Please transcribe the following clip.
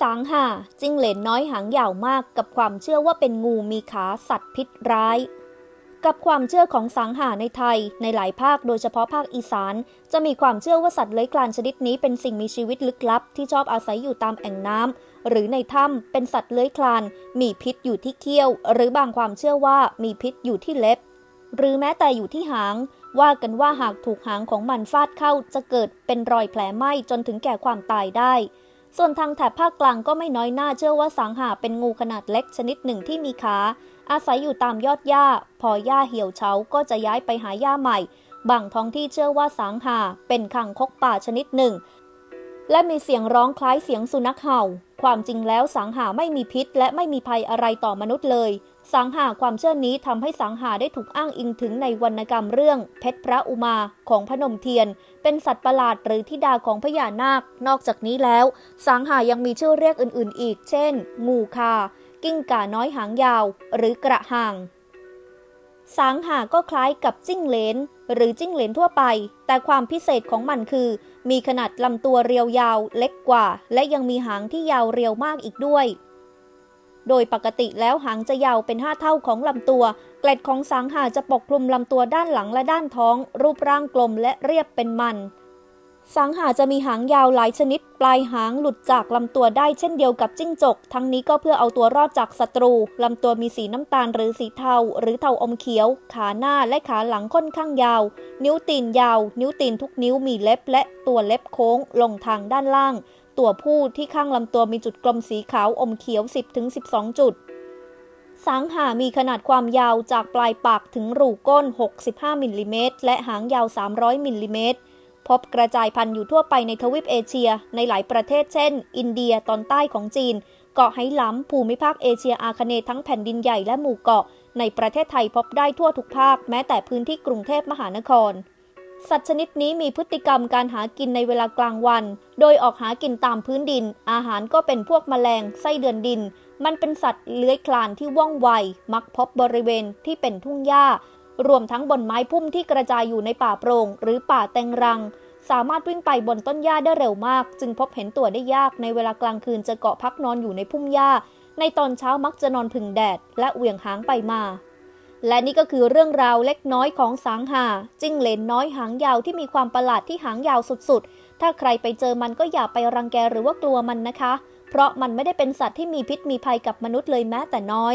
สางห่าจิ้งเหลนน้อยหางยาวมากกับความเชื่อว่าเป็นงูมีขาสัตว์พิษร้าย กับความเชื่อของสางห่าในไทย ในหลายภาคโดยเฉพาะภาคอีสาน จะมีความเชื่อว่าสัตว์เลื้อยคลานชนิดนี้เป็นสิ่งมีชีวิตลึกลับ ที่ชอบอาศัยอยู่ตามแอ่งน้ำหรือในถ้ำเป็นสัตว์เลื้อยคลาน มีพิษอยู่ที่เขี้ยว หรือบางความเชื่อว่ามีพิษอยู่ที่เล็บ หรือแม้แต่อยู่ที่หางว่ากันว่าหากถูกหางของมันฟาดเข้าจะเกิดเป็นรอยแผลไหม้จนถึงแก่ความตายได้ ส่วนทางแถบภาคกลางก็ไม่น้อยหน้าเชื่อว่าสังหาเป็นงูขนาดเล็กชนิดหนึ่งที่มีขาอาศัยอยู่ตามยอดหญ้า พอหญ้าเหี่ยวเฉาก็จะย้ายไปหาหญ้าใหม่ บางท้องที่เชื่อว่าสังหาเป็นคังคกป่าชนิดหนึ่ง และมีเสียงร้องคล้ายเสียงสุนัขเห่า ความจริงแล้วสังหาไม่มีพิษ และไม่มีภัยอะไรต่อมนุษย์เลย สังหาความเชื่อนี้ทำให้สังหาได้ถูกอ้างอิงถึงในวรรณกรรมเรื่อง เพชรพระอุมาของพนมเทียน เป็นสัตว์ประหลาดหรือธิดาของพญานาค นอกจากนี้แล้ว สังหายังมีชื่อเรียกอื่นๆ อีก เช่น งูคา กิ้งก่าน้อยหางยาว หรือกระหังสางหาก็คล้ายกับจิ้งเหลน หรือจิ้งเหลนทั่วไป แต่ความพิเศษของมันคือ มีขนาดลำตัวเรียวยาวเล็กกว่า และยังมีหางที่ยาวเรียวมากอีกด้วย โดยปกติแล้วหางจะยาวเป็น 5 เท่าของลำตัว เกล็ดของสังหาจะปกคลุมลำตัวด้านหลังและด้านท้อง รูปร่างกลมและเรียบเป็นมัน สังหาจะมีหางยาวหลายชนิด ปลายหางหลุดจากลำตัวได้เช่นเดียวกับจิ้งจก ทั้งนี้ก็เพื่อเอาตัวรอดจากศัตรู ลำตัวมีสีน้ำตาลหรือสีเทา หรือเทาอมเขียว ขาหน้าและขาหลังค่อนข้างยาว นิ้วตีนยาว นิ้วตีนทุกนิ้วมีเล็บและตัวเล็บโค้งลงทางด้านล่าง ตัวผู้ที่ข้างลำตัวมีจุดกลมสีขาวอมเขียว 10-12 จุดสังหามีขนาดความยาวจากปลายปากถึงรูก้น 65 มิลลิเมตร และหางยาว 300 มิลลิเมตร พบกระจายพันธุ์อยู่ทั่วไปในทวีปเอเชีย ในหลายประเทศเช่น อินเดียตอนใต้ของจีน เกาะไหหลำภูมิภาคเอเชียอาคเนย์ทั้งแผ่นดินใหญ่และหมู่เกาะ ในประเทศไทยพบได้ทั่วทุกภาค แม้แต่พื้นที่กรุงเทพมหานคร สัตว์ชนิดนี้มีพฤติกรรมการหากินในเวลากลางวัน โดยออกหากินตามพื้นดิน อาหารก็เป็นพวกแมลง ไส้เดือนดิน มันเป็นสัตว์เลื้อยคลานที่ว่องไว มักพบบริเวณที่เป็นทุ่งหญ้า รวมทั้งบนไม้พุ่มที่กระจายอยู่ในป่าโปร่งหรือป่าแตงรัง สามารถวิ่งไปบนต้นหญ้าได้เร็วมาก จึงพบเห็นตัวได้ยาก ในเวลากลางคืนจะเกาะพักนอนอยู่ในพุ่มหญ้า ในตอนเช้ามักจะนอนพึ่งแดด และเหวี่ยงหางไปมา และนี่ก็คือเรื่องราวเล็กน้อยของสางหาจิ้งเหลนน้อยหางยาวที่มีความประหลาดที่หางยาวสุดๆ ถ้าใครไปเจอมันก็อย่าไปรังแกหรือว่ากลัวมันนะคะ เพราะมันไม่ได้เป็นสัตว์ที่มีพิษมีภัยกับมนุษย์เลยแม้แต่น้อย